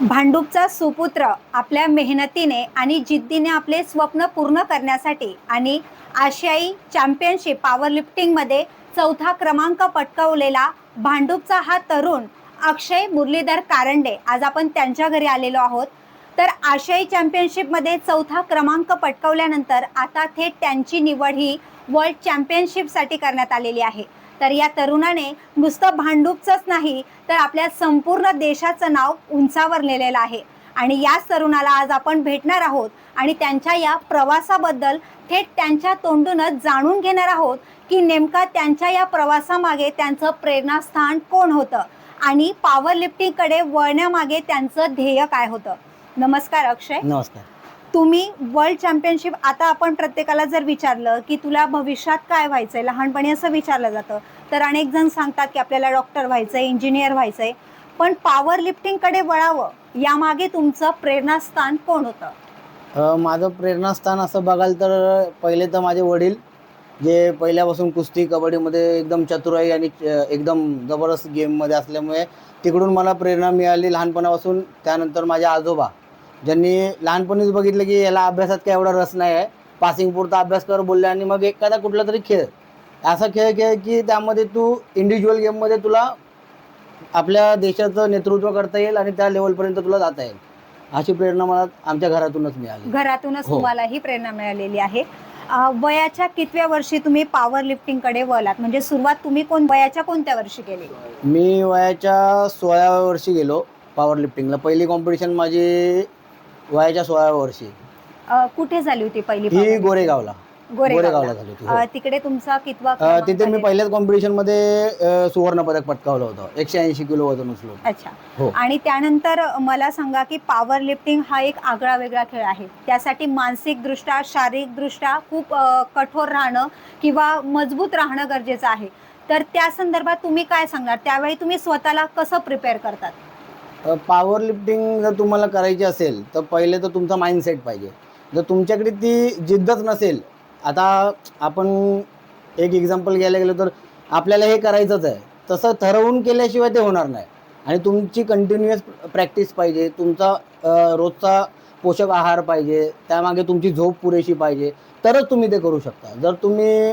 भांडूपचा सुपुत्र आपल्या मेहनतीने आणि जिद्दीने आपले स्वप्न पूर्ण करण्यासाठी आणि आशियाई चॅम्पियनशिप पॉवर लिफ्टिंगमध्ये चौथा क्रमांक पटकवलेला भांडूपचा हा तरुण अक्षय मुरलीधर कारंडे आज आपण त्यांच्या घरी आलेलो आहोत. तर आशियाई चॅम्पियनशिपमध्ये चौथा क्रमांक पटकवल्यानंतर आता थेट त्यांची निवड ही वर्ल्ड चॅम्पियनशिपसाठी करण्यात आलेली आहे. तर या तरुणाने नुसतं भांडूपचंच नाही तर आपल्या संपूर्ण देशाचं नाव उंचावर नेलेलं आहे. आणि याच तरुणाला आज आपण भेटणार आहोत आणि त्यांच्या या प्रवासाबद्दल थेट त्यांच्या तोंडूनच जाणून घेणार आहोत की नेमका त्यांच्या या प्रवासामागे त्यांचं प्रेरणास्थान कोण होतं आणि पॉवर लिफ्टिंगकडे वळण्यामागे त्यांचं ध्येय काय होतं. नमस्कार अक्षय. नमस्कार. तुम्ही वर्ल्ड चॅम्पियनशिप आता आपण प्रत्येकाला जर विचारलं की तुला भविष्यात काय व्हायचंय लहानपणी असं विचारलं जातं तर अनेक जण सांगतात की आपल्याला डॉक्टर व्हायचंय इंजिनियर व्हायचंय. पण पॉवर लिफ्टिंगकडे वळावं यामागे तुमचं प्रेरणास्थान कोण होतं? माझं प्रेरणास्थान असं बघाल तर पहिले तर माझे वडील जे पहिल्यापासून कुस्ती कबड्डीमध्ये एकदम चतुराई आणि एकदम जबरदस्त गेममध्ये असल्यामुळे तिकडून मला प्रेरणा मिळाली लहानपणापासून. त्यानंतर माझे आजोबा ज्यांनी लहानपणीच बघितलं की याला अभ्यासात काय एवढा रस नाही आहे. पासिंग पुरता अभ्यास कर बोलले आणि मग एखादा कुठला तरी खेळ. असा खेळ खेळ की त्यामध्ये तू इंडिव्हिज्युअल गेममध्ये तुला आपल्या देशाचं नेतृत्व करता येईल आणि त्या लेवलपर्यंत तुला जाता येईल. अशी प्रेरणा मला आमच्या घरातूनच मिळाली. घरातूनच हो. तुम्हाला ही प्रेरणा मिळालेली आहे. अं, वयाच्या कितव्या वर्षी तुम्ही पॉवर लिफ्टिंगकडे वळलात? म्हणजे सुरुवात तुम्ही कोण वयाच्या कोणत्या वर्षी केली? मी वयाच्या सोळाव्या वर्षी गेलो पॉवर लिफ्टिंगला पहिली कॉम्पिटिशन माझी वयाच्या सोळाव्या वर्षी. अं, कुठे झाली होती पहिली ही? गोरेगावला. गोरेगावला. झाली होती हो. अं, तिकडे तुमचा कितवा अ, क्रमांक तिथे मी? पहिल्याच कॉम्पिटिशनमध्ये अ, सुवर्ण पदक पटकावलं होतं. एकशे ऐंशी किलो वजन उचलून. अच्छा. हो. आणि त्यानंतर मला सांगा की पॉवर लिफ्टिंग हा एक आगळा वेगळा खेळ आहे. त्यासाठी मानसिकदृष्ट्या शारीरिकदृष्ट्या खूप अ, कठोर राहणं किंवा मजबूत राहणं गरजेचं आहे. तर त्या संदर्भात तुम्ही काय सांगणार? त्यावेळी तुम्ही स्वतःला कसं प्रिपेअर करतात? पॉवर लिफ्टिंग जर तुम्हाला करायची असेल तर पहिले तर तुमचा माइंडसेट पाहिजे. जर तुमच्याकडे ती जिद्दच नसेल आता आपण एक एक्झाम्पल घ्यायला गेलो तर आपल्याला हे करायचंच आहे. तसं ठरवून केल्याशिवाय ते होणार नाही. आणि तुमची कंटिन्युअस प्रॅक्टिस पाहिजे तुमचा रोजचा पोषक आहार पाहिजे त्यामागे तुमची झोप पुरेशी पाहिजे तरच तुम्ही ते करू शकता. जर तुम्ही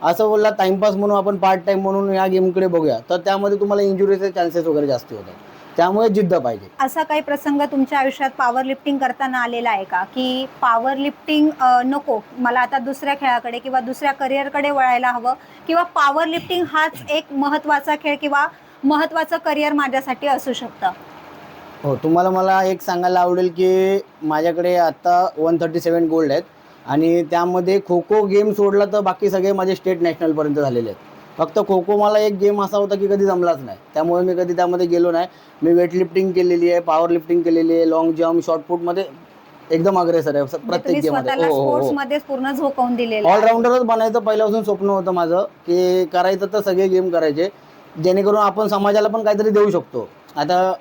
असं बोलला टाइमपास म्हणून आपण पार्ट टाइम म्हणून या गेमकडे बघूया तर त्यामध्ये तुम्हाला इंजुरीचे चान्सेस वगैरे जास्त होतात. त्यामुळे जिद्द पाहिजे. असा काही प्रसंग तुमच्या आयुष्यात पॉवर लिफ्टिंग करताना आलेला आहे का? की पॉवर लिफ्टिंग नको मला आता दुसऱ्या खेळाकडे किंवा दुसऱ्या करिअरकडे वळायला हवं किंवा पॉवर लिफ्टिंग हाच एक महत्त्वाचा खेळ किंवा महत्त्वाचं करिअर माझ्यासाठी असू शकतं? हो तुम्हाला मला एक सांगायला आवडेल की माझ्याकडे आता वन थर्टी सेवन गोल्ड आहेत आणि त्यामध्ये खो खो गेम सोडला तर बाकी सगळे माझे स्टेट नॅशनलपर्यंत झालेले आहेत. फक्त खो खो मला एक गेम असा होता की कधी जमलाच नाही. त्यामुळे मी कधी त्यामध्ये गेलो नाही. मी वेट लिफ्टिंग केलेली आहे पॉवर लिफ्टिंग केलेली आहे लॉंग जम्प शॉर्टपुटमध्ये एकदम अग्रेसर आहे. म्हणजे प्रत्येक गेममध्ये. स्वतःला हो हो हो. मध्येच पूर्ण झोकवून दिलेलं आहे. ऑलराऊंडरच बनायचं पहिल्यापासून स्वप्न होतं माझं की करायचं तर सगळे गेम करायचे. जेणेकरून आपण समाजाला पण काहीतरी देऊ शकतो. आता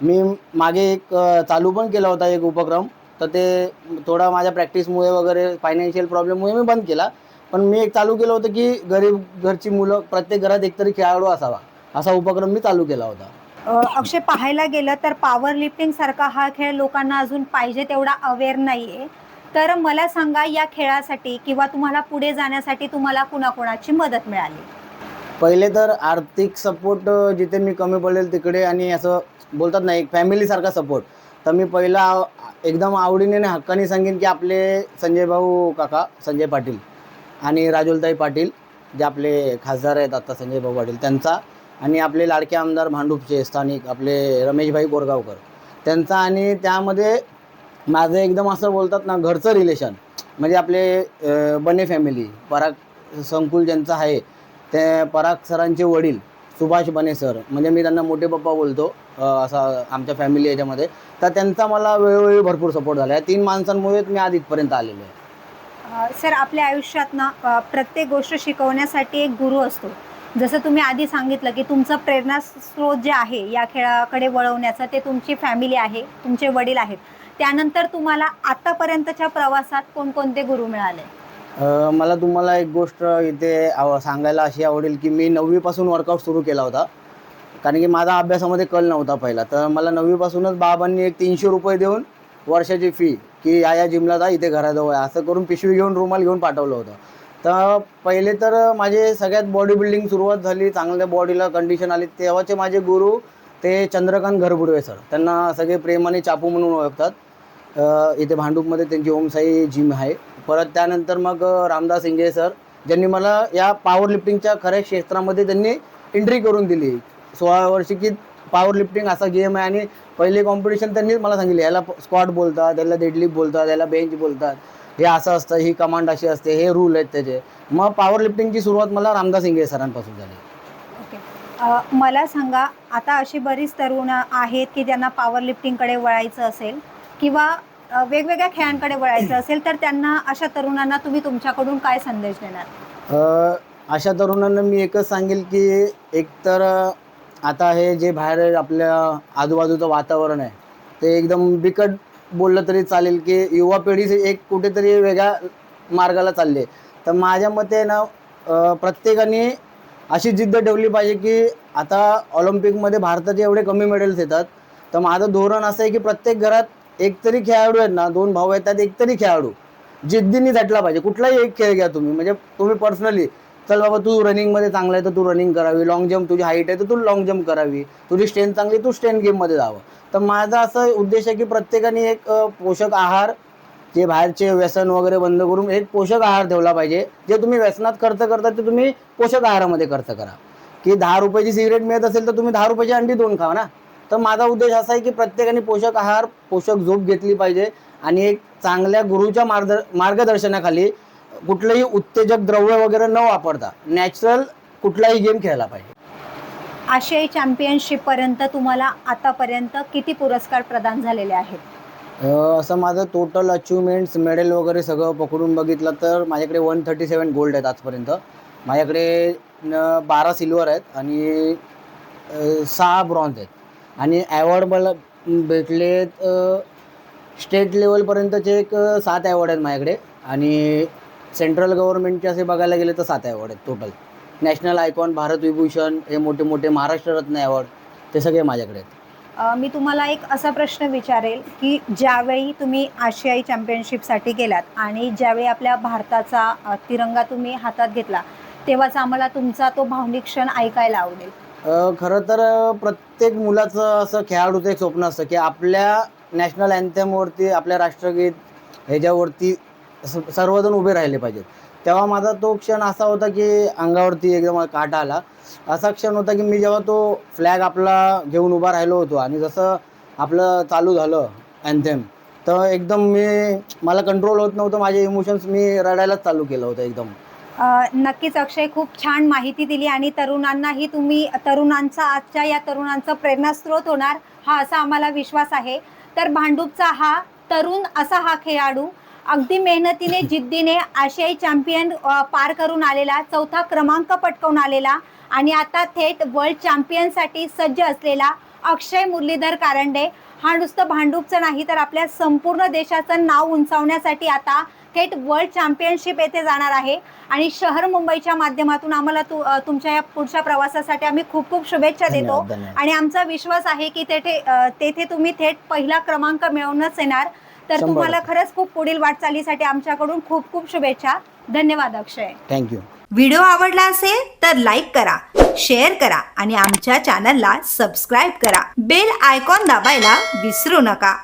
मी मागे एक चालू पण केला होता एक उपक्रम. तर ते थोडा माझ्या प्रॅक्टिसमुळे वगैरे फायनान्शियल प्रॉब्लेममुळे मी बंद केला. पण मी एक चालू केलं होतं की गरीब घरची मुलं प्रत्येक घरात एकतरी खेळाडू असावा. असा उपक्रम मी चालू केला होता. अ, अक्षय पाहायला गेलं तर पॉवर लिफ्टिंग सारखा हा खेळ लोकांना अजून पाहिजे तेवढा अवेअर नाहीये. तर मला सांगा या खेळासाठी किंवा तुम्हाला पुढे जाण्यासाठी तुम्हाला कुणाकुणाची मदत मिळाली? पहिले तर आर्थिक सपोर्ट जिथे मी कमी पडेल तिकडे आणि असं बोलतात ना एक फॅमिलीसारखा सपोर्ट तर मी पहिला आव- एकदम आवडीने आणि हक्काने सांगेन की आपले संजय भाऊ काका संजय पाटील. आणि राजुलताई पाटील जे आपले खासदार आहेत आता संजय भाऊ पाटील त्यांचा आणि आपले लाडके आमदार भांडूपचे स्थानिक आपले रमेशभाई बोरगावकर त्यांचा आणि त्यामध्ये माझं एकदम असं बोलतात ना घरचं रिलेशन म्हणजे आपले बने फॅमिली पराग संकुल ज्यांचं आहे ते पराग सरांचे वडील सुभाष बने सर म्हणजे मी त्यांना मोठे पप्पा बोलतो असा आमच्या फॅमिली याच्यामध्ये तर त्यांचा मला वेळोवेळी भरपूर सपोर्ट झाला. आहे तीन माणसांमुळेच मी आज इथपर्यंत आलेलो आहे. सर आपल्या आयुष्यात ना प्रत्येक गोष्ट शिकवण्यासाठी एक गुरु असतो. जसं तुम्ही आधी सांगितलं की तुमचं प्रेरणा स्रोत जे आहे या खेळाकडे वळवण्याचं ते तुमची फॅमिली आहे तुमचे वडील आहेत. त्यानंतर तुम्हाला आतापर्यंतच्या प्रवासात कोणकोणते गुरु मिळाले? मला तुम्हाला एक गोष्ट इथे आव- सांगायला अशी आवडेल की मी नववीपासून वर्कआउट सुरू केला होता. कारण की माझा अभ्यासामध्ये कल नव्हता पहिला. तर मला नववीपासूनच बाबांनी एक तीनशे रुपये देऊन वर्षाची फी की या या जिमला जा इथे घराजवळ आहे. असं करून पिशवी घेऊन रुमाल घेऊन पाठवलं होतं. तर पहिले तर माझे सगळ्यात बॉडी बिल्डिंग सुरुवात झाली चांगल्या बॉडीला कंडिशन आली. तेव्हाचे माझे गुरु ते चंद्रकांत घरबुडवे सर त्यांना सगळे प्रेमाने चापू म्हणून ओळखतात. इथे भांडूपमध्ये त्यांची ओमसाई जिम आहे. परत त्यानंतर मग रामदास इंगे सर ज्यांनी मला या पॉवर लिफ्टिंगच्या खऱ्या क्षेत्रामध्ये त्यांनी एंट्री करून दिली. सोळा वर्षी की पॉवर लिफ्टिंग असा गेम आहे आणि पहिले कॉम्पिटिशन त्यांनीच मला सांगितले. याला स्क्वॉट बोलतात याला डेडलिफ्ट बोलतात याला बेंच बोलतात. हे असं असतं ही कमांड अशी असते हे रूल आहेत त्याचे. मग पॉवर लिफ्टिंगची सुरुवात मला रामदास इंगे सरांपासून झाली. ओके मला सांगा आता अशी बरीच तरुण आहेत की ज्यांना पॉवर लिफ्टिंगकडे वळायचं असेल किंवा वेगवेगळ्या खेळांकडे वळायचं असेल तर त्यांना अशा तरुणांना तुम्ही तुमच्याकडून काय संदेश देणार? अशा तरुणांना मी एकच सांगेल की एकतर आता हे जे बाहेर आपल्या आजूबाजूचं वातावरण आहे ते एकदम बिकट बोललं तरी चालेल की युवा पिढी एक कुठेतरी वेगळ्या मार्गाला चालली आहे. तर माझ्या मते ना प्रत्येकाने अशी जिद्द ठेवली पाहिजे की आता ऑलिम्पिकमध्ये भारताचे एवढे कमी मेडल्स येतात. तर माझं धोरण असं आहे की प्रत्येक घरात एक तरी खेळाडू आहेत ना दोन भाऊ आहेत त्यात एक तरी खेळाडू जिद्दीने झटला पाहिजे. कुठलाही एक खेळ घ्या तुम्ही म्हणजे तुम्ही पर्सनली चल बाबा तू रनिंगमध्ये चांगला आहे तर तू रनिंग करावी. लॉंग जम्प तुझी हाईट आहे तर तू लॉंग जम्प करावी. तुझी स्ट्रेंथ चांगली तू स्ट्रेंथ गेममध्ये जावं. तर माझा असं उद्देश आहे की प्रत्येकाने एक पोषक आहार जे बाहेरचे व्यसन वगैरे बंद करून एक पोषक आहार ठेवला पाहिजे. जे तुम्ही व्यसनात खर्च करता ते तुम्ही पोषक आहारामध्ये खर्च करा. की दहा रुपयाची सिगरेट मिळत असेल तर तुम्ही दहा रुपयाची अंडी दोन खावा ना. तर माझा उद्देश असा आहे की प्रत्येकाने पोषक आहार पोषक झोप घेतली पाहिजे. आणि एक चांगल्या गुरुच्या मार्ग मार्गदर्शनाखाली कुठलंही उत्तेजक द्रव्य वगैरे न वापरता नॅचरल कुठलाही गेम खेळला पाहिजे. आशियाई चॅम्पियनशिप पर्यंत तुम्हाला आतापर्यंत किती पुरस्कार प्रदान झालेले आहेत? अ, असं माझं टोटल अचिव्हमेंट्स मेडल वगैरे सगळं पकडून बघितलं तर माझ्याकडे वन थर्टी सेवन गोल्ड आहेत आजपर्यंत. माझ्याकडे न बारा सिल्वर आहेत आणि अ, सहा ब्रॉन्झ आहेत. आणि ॲवॉर्ड मला भेटलेत स्टेट लेवलपर्यंतचे एक अ, सात ॲवॉर्ड आहेत माझ्याकडे. आणि सेंट्रल गव्हर्नमेंटचे असे बघायला गेले तर सात ॲवॉर्ड आहेत total national icon Bharat Vibhushan हे मोठे मोठे महाराष्ट्र रत्न ॲवॉर्ड ते सगळे माझ्याकडे आहेत. अ, मी तुम्हाला एक असा प्रश्न विचारेल की ज्यावेळी तुम्ही आशियाई चॅम्पियनशिपसाठी गेलात आणि ज्यावेळी आपल्या भारताचा अ, तिरंगा तुम्ही हातात घेतला तेव्हाचा आम्हाला तुमचा तो भावनिक क्षण ऐकायला आवडेल. अ, खरं तर अ, प्रत्येक मुलाचं असं खेळाडूचं एक स्वप्न असतं की आपल्या नॅशनल अँथेमवरती आपल्या राष्ट्रगीत ह्याच्यावरती सर्वजण उभे राहिले पाहिजेत. तेव्हा माझा तो क्षण असा होता की अंगावरती एकदम काटा आला. असा क्षण होता की मी जेव्हा तो फ्लॅग आपला घेऊन उभा राहिलो होतो आणि जसं आपलं चालू झालं अँथेम तर एकदम मी मला कंट्रोल होत नव्हतं. माझे इमोशन्स मी रडायलाच चालू केलं होतं एकदम. नक्कीच अक्षय खूप छान माहिती दिली आणि तरुणांनाही तुम्ही तरुणांचा आजच्या या तरुणांचा प्रेरणास्त्रोत होणार हा असा आम्हाला विश्वास आहे. तर भांडूपचा हा तरुण असा हा खेळाडू अगदी मेहनतीने जिद्दीने आशियाई चॅम्पियन पार करून आलेला चौथा क्रमांक पटकावून आलेला आणि आता थेट वर्ल्ड चॅम्पियनसाठी सज्ज असलेला अक्षय मुरलीधर कारंडे. हा नुसतं भांडूपचं नाही तर आपल्या संपूर्ण देशाचं नाव उंचावण्यासाठी आता थेट वर्ल्ड चॅम्पियनशिप येथे जाणार आहे. आणि शहर मुंबईच्या माध्यमातून आम्हाला तु तुमच्या या पुढच्या प्रवासासाठी आम्ही खूप खूप शुभेच्छा देतो. आणि आमचा विश्वास आहे की तेथे तेथे तुम्ही थेट पहिला क्रमांक मिळवूनच येणार. तर तुम्हाला. खरंच खूप पुढील वाटचालीसाठी आमच्याकडून खूप खूप शुभेच्छा. धन्यवाद अक्षय. थँक्यू व्हिडिओ आवडला असेल तर लाईक करा शेअर करा आणि आमच्या चॅनलला सबस्क्राईब करा. बेल आयकॉन दाबायला विसरू नका.